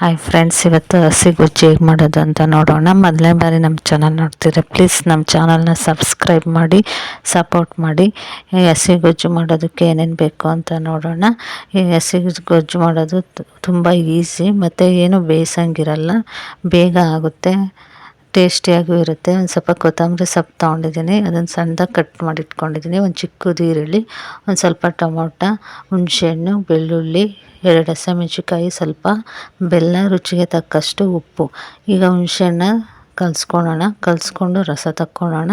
Hi friends ಇವತ್ತು ಹಸಿ ಗೊಜ್ಜು ಹೇಗೆ ಮಾಡೋದು ಅಂತ ನೋಡೋಣ. ಮೊದಲನೇ ಬಾರಿ ನಮ್ಮ ಚಾನಲ್ ನೋಡ್ತೀರಾ ಪ್ಲೀಸ್ ನಮ್ಮ ಚಾನಲ್ನ ಸಬ್ಸ್ಕ್ರೈಬ್ ಮಾಡಿ ಸಪೋರ್ಟ್ ಮಾಡಿ. ಈ ಹಸಿ ಗೊಜ್ಜು ಮಾಡೋದಕ್ಕೆ ಏನೇನು ಬೇಕು ಅಂತ ನೋಡೋಣ. ಈ ಹಸಿ ಗೊಜ್ಜು ಮಾಡೋದು ತುಂಬ ಈಸಿ ಮತ್ತು ಏನು ಬೇಯಿಸಂಗಿರಲ್ಲ. ಬೇಗ ಆಗುತ್ತೆ ಟೇಸ್ಟಿಯಾಗೂ ಇರುತ್ತೆ. ಒಂದು ಸ್ವಲ್ಪ ಕೊತ್ತಂಬರಿ ಸೊಪ್ಪು ತೊಗೊಂಡಿದ್ದೀನಿ. ಅದನ್ನು ಸಣ್ಣದಾಗಿ ಕಟ್ ಮಾಡಿ ಇಟ್ಕೊಂಡಿದ್ದೀನಿ ಒಂದು ಚಿಕ್ಕದು ಈರುಳ್ಳಿ, ಒಂದು ಸ್ವಲ್ಪ ಟೊಮೊಟ, ಹುಣಸೆಹಣ್ಣು, ಬೆಳ್ಳುಳ್ಳಿ ಎರಡು ಹಸಿಮೆಣ್ಸಿಕಾಯಿ ಸ್ವಲ್ಪ ಬೆಲ್ಲ ರುಚಿಗೆ ತಕ್ಕಷ್ಟು ಉಪ್ಪು. ಈಗ ಹುಣಸೆಹಣ್ಣ ಕಲಿಸ್ಕೊಳೋಣ ಕಲಸ್ಕೊಂಡು ರಸ ತಕ್ಕೊಳ್ಳೋಣ.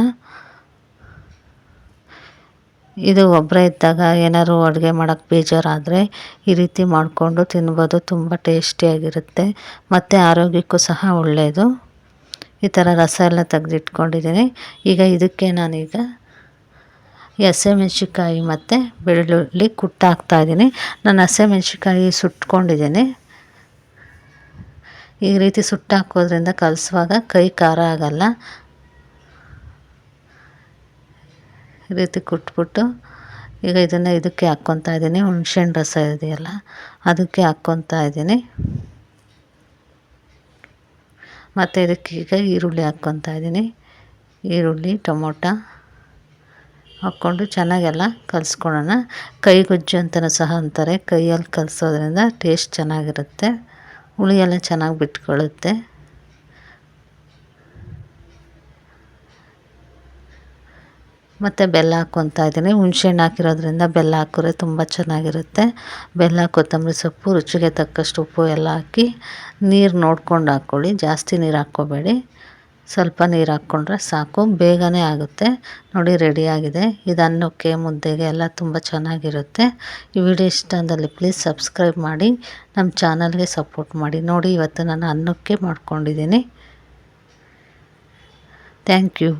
ಇದು ಒಬ್ಬರೇ ಇದ್ದಾಗ ಏನಾದ್ರು ಅಡುಗೆ ಮಾಡೋಕ್ಕೆ ಬೇಜಾರಾದರೆ ಈ ರೀತಿ ಮಾಡಿಕೊಂಡು ತಿನ್ಬೋದು. ತುಂಬ ಟೇಸ್ಟಿಯಾಗಿರುತ್ತೆ. ಮತ್ತು ಆರೋಗ್ಯಕ್ಕೂ ಸಹ ಒಳ್ಳೆಯದು. ಈ ಥರ ರಸ ಎಲ್ಲ ತೆಗೆದಿಟ್ಕೊಂಡಿದ್ದೀನಿ. ಈಗ ಇದಕ್ಕೆ ನಾನೀಗ ಹಸಿಮೆಣ್ಸಿಕಾಯಿ ಮತ್ತು ಬೆಳ್ಳುಳ್ಳಿ ಕುಟ್ಟಾಕ್ತಾಯಿದ್ದೀನಿ ನಾನು ಹಸಿಮೆಣ್ಸಿಕಾಯಿ ಸುಟ್ಕೊಂಡಿದ್ದೀನಿ. ಈ ರೀತಿ ಸುಟ್ಟಾಕೋದ್ರಿಂದ ಕಲಿಸುವಾಗ ಕೈ ಖಾರ ಆಗಲ್ಲ. ಈ ರೀತಿ ಕುಟ್ಬಿಟ್ಟು ಈಗ ಇದನ್ನು ಇದಕ್ಕೆ ಹಾಕ್ಕೊತಾ ಇದ್ದೀನಿ. ಹುಣ್ಸೆಹಣ್ಣು ರಸ ಇದೆಯಲ್ಲ, ಅದಕ್ಕೆ ಹಾಕ್ಕೊತಾ ಇದ್ದೀನಿ. ಮತ್ತು ಇದಕ್ಕೆ ಈಗ ಈರುಳ್ಳಿ ಹಾಕ್ಕೊತಾ ಇದ್ದೀನಿ. ಈರುಳ್ಳಿ, ಟೊಮೊಟೊ. ಹಾಕ್ಕೊಂಡು ಚೆನ್ನಾಗೆಲ್ಲ ಕಲಿಸ್ಕೊಳ್ಳೋಣ. ಕೈ ಗೊಜ್ಜು ಅಂತಲೂ ಸಹ ಅಂತಾರೆ. ಕೈಯಲ್ಲಿ ಕಲಿಸೋದ್ರಿಂದ ಟೇಸ್ಟ್ ಚೆನ್ನಾಗಿರುತ್ತೆ. ಹುಳಿಯೆಲ್ಲ ಚೆನ್ನಾಗಿ ಬಿಟ್ಕೊಳ್ಳುತ್ತೆ. ಮತ್ತು ಬೆಲ್ಲ ಹಾಕ್ಕೊತಾ ಇದ್ದೀನಿ. ಹುಣ್ಸೆಹಣ್ಣು ಹಾಕಿರೋದ್ರಿಂದ ಬೆಲ್ಲ ಹಾಕಿದ್ರೆ ತುಂಬ ಚೆನ್ನಾಗಿರುತ್ತೆ. ಬೆಲ್ಲ, ಕೊತ್ತಂಬರಿ ಸೊಪ್ಪು, ರುಚಿಗೆ ತಕ್ಕಷ್ಟು ಉಪ್ಪು ಎಲ್ಲ ಹಾಕಿ ನೀರು ನೋಡ್ಕೊಂಡು ಹಾಕ್ಕೊಳ್ಳಿ. ಜಾಸ್ತಿ ನೀರು ಹಾಕ್ಕೋಬೇಡಿ. ಸ್ವಲ್ಪ ನೀರು ಹಾಕ್ಕೊಂಡ್ರೆ ಸಾಕು, ಬೇಗನೆ ಆಗುತ್ತೆ. ನೋಡಿ ರೆಡಿಯಾಗಿದೆ ಇದು ಅನ್ನಕ್ಕೆ ಮುದ್ದೆಗೆ ಎಲ್ಲ ತುಂಬ ಚೆನ್ನಾಗಿರುತ್ತೆ. ಈ ವಿಡಿಯೋ ಇಷ್ಟ ಅಂದಲ್ಲಿ ಪ್ಲೀಸ್ ಸಬ್ಸ್ಕ್ರೈಬ್ ಮಾಡಿ ನಮ್ಮ ಚಾನಲ್ಗೆ ಸಪೋರ್ಟ್ ಮಾಡಿ. ನೋಡಿ, ಇವತ್ತು ನಾನು ಅನ್ನಕ್ಕೆ ಮಾಡ್ಕೊಂಡಿದ್ದೀನಿ. Thank you